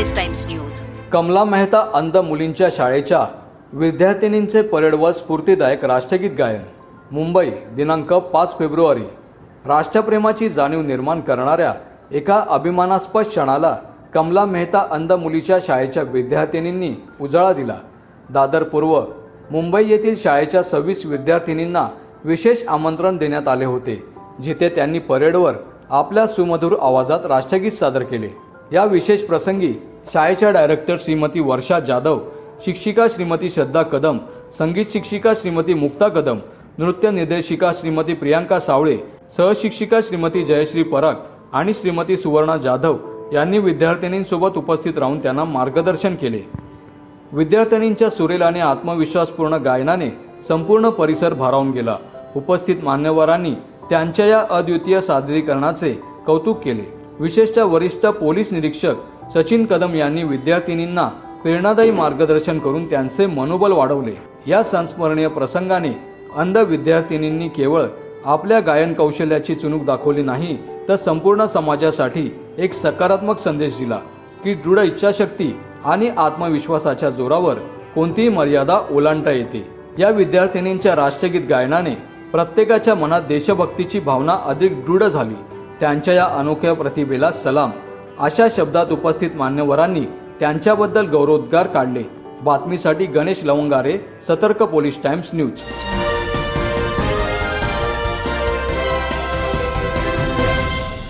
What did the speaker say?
Police times news Kamala Mehta अंध मुलींच्या शाळेच्या विद्यार्थिनींचे परेड व स्फूर्तीदायक राष्ट्रगीत गायन. मुंबई दिनांक पाच फेब्रुवारी. राष्ट्रप्रेमाची जाणीव निर्माण करणाऱ्या एका अभिमानास्पद क्षणाला कमला मेहता अंध मुलीच्या शाळेच्या विद्यार्थिनींनी उजाळा दिला. दादर पूर्व मुंबई येथील शाळेच्या सव्वीस विद्यार्थिनींना विशेष आमंत्रण देण्यात आले होते जिथे त्यांनी परेडवर आपल्या सुमधुर आवाजात राष्ट्रगीत सादर केले. या विशेष प्रसंगी शाळेच्या डायरेक्टर श्रीमती वर्षा जाधव शिक्षिका श्रीमती श्रद्धा कदम संगीत शिक्षिका श्रीमती मुक्ता कदम नृत्य निर्देशिका श्रीमती प्रियांका सावळे सहशिक्षिका श्रीमती जयश्री पराग आणि श्रीमती सुवर्णा जाधव यांनी विद्यार्थिनींसोबत उपस्थित राहून त्यांना मार्गदर्शन केले. विद्यार्थिनींच्या सुरेल आणि आत्मविश्वासपूर्ण गायनाने संपूर्ण परिसर भारावून गेला. उपस्थित मान्यवरांनी त्यांच्या या अद्वितीय सादरीकरणाचे कौतुक केले. विशेषतः वरिष्ठ पोलीस निरीक्षक सचिन कदम यांनी विद्यार्थिनींना प्रेरणादायी मार्गदर्शन करून त्यांचे मनोबल वाढवले. या संस्मरणीय प्रसंगाने अंध विद्यार्थिनींनी केवळ आपल्या गायन कौशल्याची चुणूक दाखवली नाही तर संपूर्ण समाजासाठी एक सकारात्मक संदेश दिला की दृढ इच्छाशक्ती आणि आत्मविश्वासाच्या जोरावर कोणतीही मर्यादा ओलांडता येते. या विद्यार्थिनींच्या राष्ट्रगीत गायनाने प्रत्येकाच्या मनात देशभक्तीची भावना अधिक दृढ झाली. त्यांच्या या अनोख्या प्रतिभेला सलाम. अशा शब्दात उपस्थित मान्यवरांनी त्यांच्याबद्दल गौरवोद्गार काढले. बातमीसाठी गणेश लवंगारे सतर्क पोलीस टाइम्स न्यूज.